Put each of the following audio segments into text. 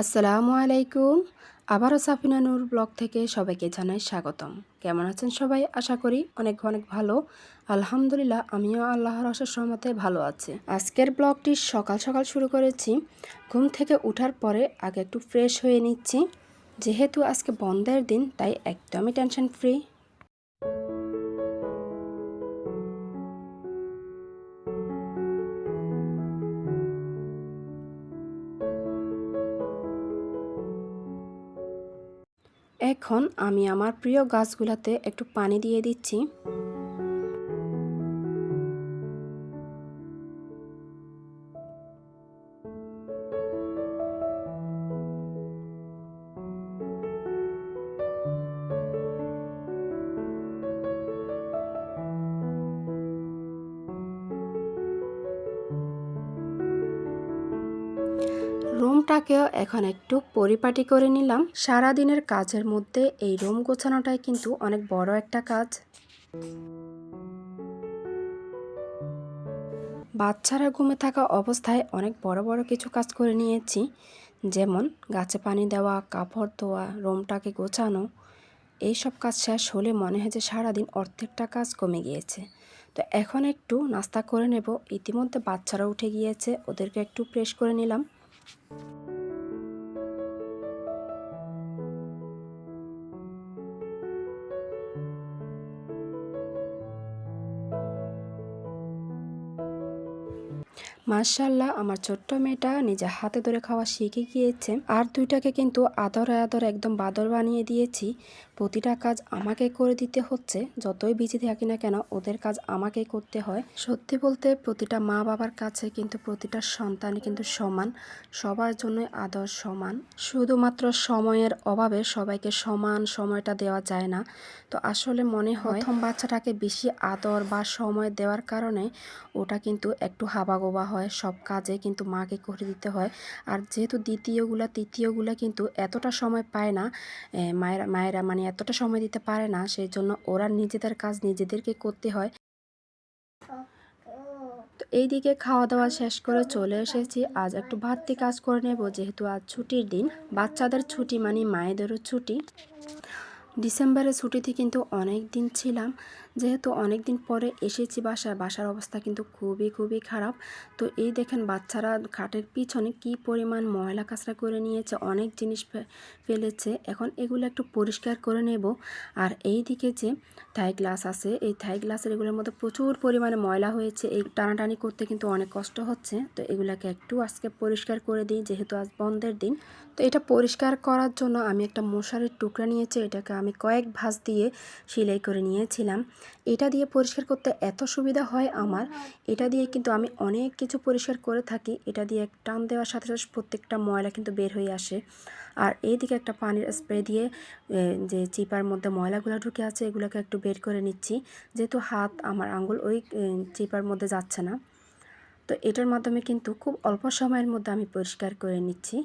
আসসালামু আলাইকুম। আবারও সাফিনা নূর ব্লগ থেকে সবাইকে জানাই স্বাগতম। কেমন আছেন সবাই? আশা করি অনেক অনেক ভালো। আলহামদুলিল্লাহ, আমিও আল্লাহর অশেষ সহমতে ভালো আছি। আজকের ব্লগটি সকাল সকাল শুরু করেছি। ঘুম থেকে ওঠার পরে আগে একটু ফ্রেশ হয়ে নিচ্ছি। যেহেতু আজকে বন্ধের দিন, তাই একদমই টেনশন ফ্রি এখন আমি আমার প্রিয় গাছগুলাতে একটু পানি দিয়ে দিচ্ছি। রুমটাকেও এখন একটু পরিপাটি করে নিলাম। সারা দিনের কাজের মধ্যে এই রুম গোছানোটাই কিন্তু অনেক বড় একটা কাজ। বাচ্চারা ঘুমে থাকা অবস্থায় অনেক বড় বড় কিছু কাজ করে নিয়েছি। যেমন গাছে পানি দেওয়া, কাপড় ধোয়া, রুমটাকে গোছানো। এইসব কাজ শেষ হলে মনে হয় যে সারাদিন অর্ধেকটা কাজ কমে গিয়েছে। তো এখন একটু নাস্তা করে নেব। ইতিমধ্যে বাচ্চারা উঠে গিয়েছে, ওদেরকে একটু প্রেস করে নিলাম। মার্শাল্লাহ আমার ছোট্ট মেয়েটা নিজে হাতে ধরে খাওয়া শিখে গিয়েছে। আর দুইটাকে কিন্তু আদর আদর একদম বাদর বানিয়ে দিয়েছি। প্রতিটা কাজ আমাকে করে দিতে হচ্ছে, যতই বিজি থাকি না কেন ওদের কাজ আমাকে করতে হয়। সত্যি বলতে প্রতিটা মা বাবার কাছে কিন্তু প্রতিটা সন্তানই কিন্তু সমান, সবার জন্যই আদর সমান। শুধুমাত্র সময়ের অভাবে সবাইকে সমান সময়টা দেওয়া যায় না। তো আসলে মনে হয় প্রথম বাচ্চাটাকে বেশি আদর বা সময় দেওয়ার কারণে ওটা কিন্তু একটু হাবাগোবা হয়, সব কাজে কিন্তু মাকে করে দিতে হয়। আর যেহেতু দ্বিতীয়গুলা, তৃতীয়গুলা কিন্তু এতটা সময় পায় না মায়েরা মায়েরা মানে এতটা সময় দিতে পারে না সেই জন্য ওরা নিজেদের কাজ নিজেদেরকে করতে হয়। তো এইদিকে খাওয়া দাওয়া শেষ করে চলে এসেছি। আজ একটু ভাতটি কাজ করে নেব, যেহেতু আজ ছুটির দিন। বাচ্চাদের ছুটি মানে মায়েদেরও ছুটি। ডিসেম্বরের ছুটিতে কিন্তু অনেক দিন ছিলাম। যেহেতু অনেক দিন পরে এসেছি বাসায়, বাসার অবস্থা কিন্তু খুবই খুবই খারাপ। তো এই দেখেন বাচ্চারা খাটের পিছনে কি পরিমাণ ময়লা কাঁচরা করে নিয়েছে, অনেক জিনিস ফেলেছে। এখন এগুলো একটু পরিষ্কার করে নেব। আর এই দিকে যে থাই গ্লাস আছে, এই থাই গ্লাসের এগুলোর মধ্যে প্রচুর পরিমাণে ময়লা হয়েছে। এই টানাটানি করতে কিন্তু অনেক কষ্ট হচ্ছে। তো এগুলাকে একটু আজকে পরিষ্কার করে দিই, যেহেতু আজ বন্ধের দিন। তো এটা পরিষ্কার করার জন্য আমি একটা মশারির টুকরা নিয়েছি, এটাকে আমি কয়েক ভাঁজ দিয়ে সেলাই করে নিয়েছিলাম। এটা দিয়ে পরিষ্কার করতে এত সুবিধা হয় আমার। এটা দিয়ে কিন্তু আমি অনেক কিছু পরিষ্কার করে থাকি। এটা দিয়ে টান দেওয়ার সাথে সাথে প্রত্যেকটা ময়লা কিন্তু বের হয়ে আসে। আর এইদিকে একটা পানির স্প্রে দিয়ে যে চিপার মধ্যে ময়লাগুলো ঢুকে আছে, এগুলোকে একটু বের করে নিচ্ছি। যেহেতু হাত আমার আঙ্গুল ওই চিপার মধ্যে যাচ্ছে না। তো এটার মাধ্যমে কিন্তু খুব অল্প সময়ের মধ্যে আমি পরিষ্কার করে নিচ্ছি।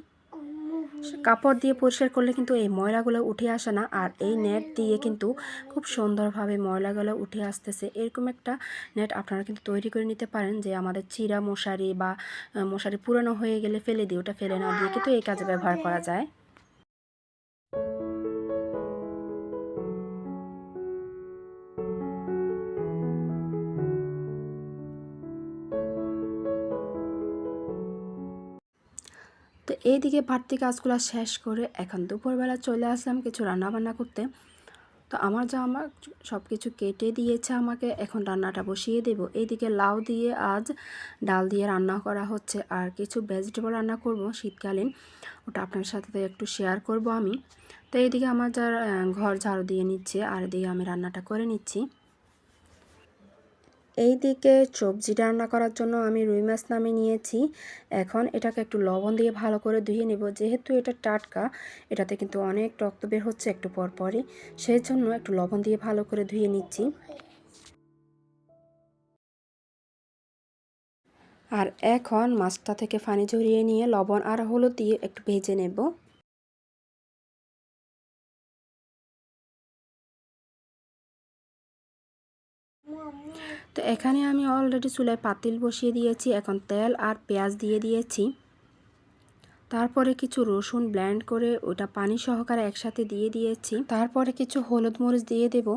কাপড় দিয়ে পরিষ্কার করলে কিন্তু এই ময়লাগুলো উঠে আসে না, আর এই নেট দিয়ে কিন্তু খুব সুন্দরভাবে ময়লাগুলো উঠে আসতেছে। এরকম একটা নেট আপনারা কিন্তু তৈরি করে নিতে পারেন যে আমাদের চিরা মশারি বা মশারি পুরানো হয়ে গেলে ফেলে দিই ওটা ফেলে না দিয়ে কিন্তু এই কাজে ব্যবহার করা যায়। এইদিকে বাড়তি কাজগুলো শেষ করে এখন দুপুরবেলা চলে আসলাম কিছু রান্নাবান্না করতে। তো আমার যা আমার সব কিছু কেটে দিয়েছে আমাকে, এখন রান্নাটা বসিয়ে দেব। এইদিকে লাউ দিয়ে আজ ডাল দিয়ে রান্না করা হচ্ছে আর কিছু ভেজিটেবল রান্না করব শীতকালীন। ওটা আপনার সাথে একটু শেয়ার করব আমি। তো এইদিকে আমার যার ঘর ঝাড়ু দিয়ে নিচ্ছে আর এদিকে আমি রান্নাটা করে নিচ্ছি। এই দিকে সবজি রান্না করার জন্য আমি রুই মাছ নামে নিয়েছি। এখন এটাকে একটু লবণ দিয়ে ভালো করে ধুয়ে নেব। যেহেতু এটা টাটকা, এটাতে কিন্তু অনেক রক্ত বের হচ্ছে একটু পর পরই সেই জন্য একটু লবণ দিয়ে ভালো করে ধুয়ে নিচ্ছি। আর এখন মাছটা থেকে পানি ঝরিয়ে নিয়ে লবণ আর হলুদ দিয়ে একটু ভেজে নেব। তো এখানে আমি অলরেডি চুলায় পাতিল বসিয়ে দিয়েছি, এখন তেল আর পেঁয়াজ দিয়ে দিয়েছি। তারপরে কিছু রসুন ব্ল্যান্ড করে ওটা পানি সহকারে একসাথে দিয়ে দিয়েছি। তারপরে কিছু হলুদ মরিচ দিয়ে দেব।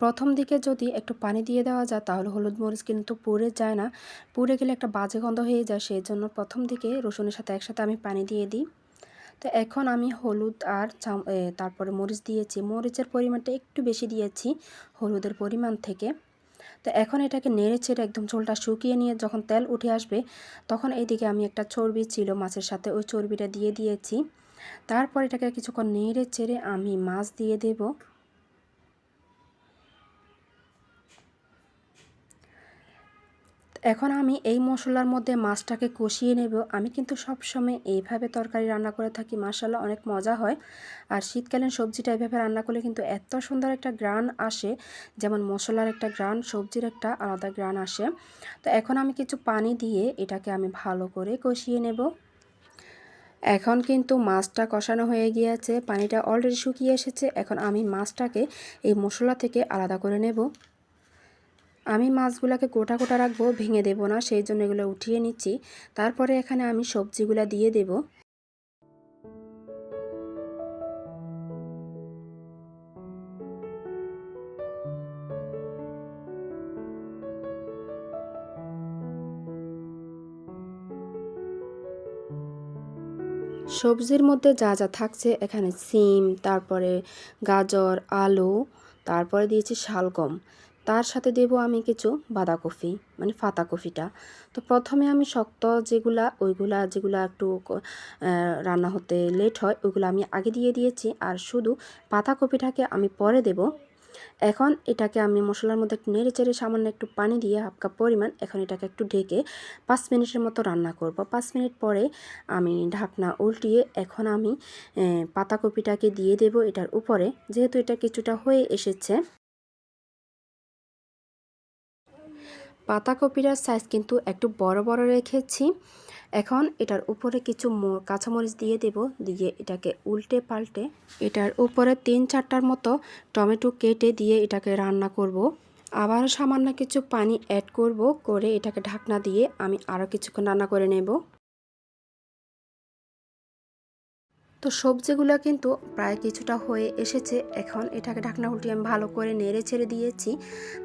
প্রথম দিকে যদি একটু পানি দিয়ে দেওয়া যায়, তাহলে হলুদ মরিচ কিন্তু পুড়ে যায় না। পুড়ে গেলে একটা বাজে গন্ধ হয়ে যায় সেই জন্য প্রথম দিকে রসুনের সাথে একসাথে আমি পানি দিয়ে দিই। তো এখন আমি হলুদ আর তারপরে মরিচ দিয়েছি। মরিচের পরিমাণটা একটু বেশি দিয়েছি, হলুদের পরিমাণ থেকে। তো এখন এটাকে নেড়ে ছেড়ে একদম ঝোলটা শুকিয়ে নিয়ে যখন তেল উঠে আসবে, তখন এইদিকে আমি একটা চর্বি ছিল মাছের সাথে, ওই চর্বিটা দিয়ে দিয়েছি। তারপর এটাকে কিছুক্ষণ নেড়ে ছেড়ে আমি মাছ দিয়ে দেব। এখন আমি এই মশলার মধ্যে মাছটাকে কষিয়ে নেব। আমি কিন্তু সব সময় এইভাবে তরকারি রান্না করে থাকি মাসাল্লাহ অনেক মজা হয়। আর শীতকালীন সবজিটা এইভাবে রান্না করলে কিন্তু এত সুন্দর একটা গ্রান আসে, যেমন মশলার একটা গ্রান, সবজির একটা আলাদা গ্রান আসে। তো এখন আমি কিছু পানি দিয়ে এটাকে আমি ভালো করে কষিয়ে নেব। এখন কিন্তু মাছটা কষানো হয়ে গিয়েছে, পানিটা অলরেডি শুকিয়ে এসেছে। এখন আমি মাছটাকে এই মশলা থেকে আলাদা করে নেব। আমি মাছগুলোকে গোটা গোটা রাখব, ভেঙে দেব না, সেই জন্য এগুলো উঠিয়ে নিচ্ছি। তারপরে এখানে আমি সবজিগুলো দিয়ে দেব। সবজির মধ্যে যা যা থাকছে, এখানে সিম, তারপরে গাজর, আলু, তারপরে দিয়েছি শালগম। তার সাথে দেব আমি কিছু বাঁধাকপি মানে পাতাকপিটা তো প্রথমে আমি শক্ত যেগুলা, ওইগুলা যেগুলা একটু রান্না হতে লেট হয়, ওইগুলো আমি আগে দিয়ে দিয়েছি। আর শুধু পাতাকপিটাকে আমি পরে দেব। এখন এটাকে আমি মশলার মধ্যে একটু নেড়ে চেড়ে সামান্য একটু পানি দিয়ে হাফ কাপ পরিমাণ এখন এটাকে একটু ঢেকে পাঁচ মিনিটের মতো রান্না করব। পাঁচ মিনিট পরে আমি ঢাকনা উল্টিয়ে এখন আমি পাতাকপিটাকে দিয়ে দেব এটার উপরে। যেহেতু এটা কিছুটা হয়ে এসেছে পাতাকপিটার সাইজ কিন্তু একটু বড় বড় রেখেছি। এখন এটার উপরে কিছু কাঁচামরিচ দিয়ে দেব, দিয়ে এটাকে উল্টে পাল্টে এটার উপরে তিন চারটার মতো টমেটো কেটে দিয়ে এটাকে রান্না করব। আবার সামান্য কিছু পানি অ্যাড করব, করে এটাকে ঢাকনা দিয়ে আমি আরও কিছুক্ষণ রান্না করে নেব। তো সবজিগুলো কিন্তু প্রায় কিছুটা হয়ে এসেছে। এখন এটাকে ঢাকনা উল্টিয়ে আমি ভালো করে নেড়ে ছেড়ে দিয়েছি।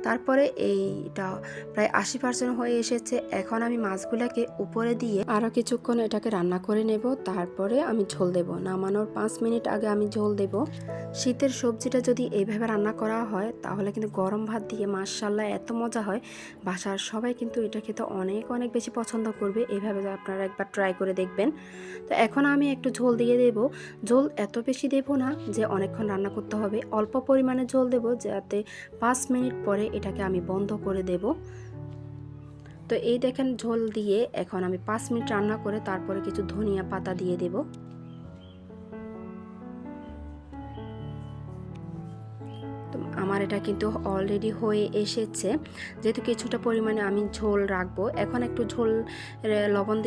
তারপরে এইটা প্রায় আশি পার্সেন্ট হয়ে এসেছে। এখন আমি মাছগুলোকে উপরে দিয়ে আরও কিছুক্ষণ এটাকে রান্না করে নেব। তারপরে আমি ঝোল দেব। নামানোর পাঁচ মিনিট আগে আমি ঝোল দেব। শীতের সবজিটা যদি এইভাবে রান্না করা হয়, তাহলে কিন্তু গরম ভাত দিয়ে মাশাল্লাহ এত মজা হয়। বাসার সবাই কিন্তু এটা খেতে অনেক অনেক বেশি পছন্দ করবে। এইভাবে আপনারা একবার ট্রাই করে দেখবেন। তো এখন আমি একটু ঝোল দিয়ে দেব। ঝোল এত বেশি দেব না যে অনেকক্ষণ রান্না করতে হবে। অল্প পরিমাণে ঝোল দেব যাতে পাঁচ মিনিট পরে এটাকে আমি বন্ধ করে দেব। তো এই দেখেন ঝোল দিয়ে এখন আমি পাঁচ মিনিট রান্না করে তারপরে কিছু ধনিয়া পাতা দিয়ে দেব। আমার এটা কিন্তু অলরেডি হয়ে এসেছে। যেহেতু কিছুটা পরিমাণে আমি ঝোল রাখব, এখন একটু ঝোল লবণ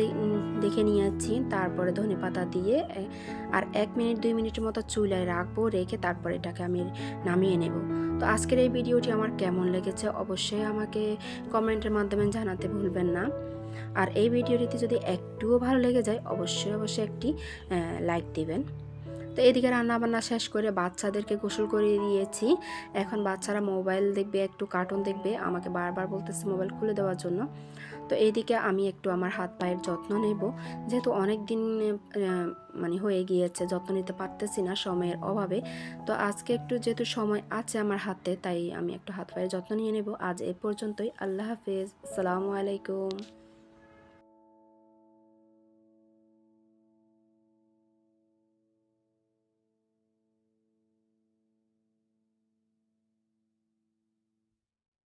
দেখে নিয়েছি। তারপরে ধনে পাতা দিয়ে আর এক মিনিট, দুই মিনিটের মতো চুলায় রাখব, রেখে তারপরে এটাকে আমি নামিয়ে নেব। তো আজকের এই ভিডিওটি আমার কেমন লেগেছে অবশ্যই আমাকে কমেন্টের মাধ্যমে জানাতে ভুলবেন না। আর এই ভিডিওটিতে যদি একটুও ভালো লেগে যায়, অবশ্যই অবশ্যই একটি লাইক দিবেন। তো এদিকে রান্না বান্না শেষ করে বাচ্চাদেরকে গোসল করিয়ে দিয়েছি। এখন বাচ্চারা মোবাইল দেখবে, একটু কার্টুন দেখবে, আমাকে বারবার বলতেছে মোবাইল খুলে দেওয়ার জন্য। তো এইদিকে আমি একটু আমার হাত পায়ের যত্ন নেব। যেহেতু অনেক দিন মানে হয়ে গিয়েছে, যত্ন নিতে পারতেছি না সময়ের অভাবে। তো আজকে একটু যেহেতু সময় আছে আমার হাতে, তাই আমি একটু হাত পায়ের যত্ন নিয়ে নেব। আজ এ পর্যন্তই। আল্লাহ হাফেজ। আসসালামু আলাইকুম।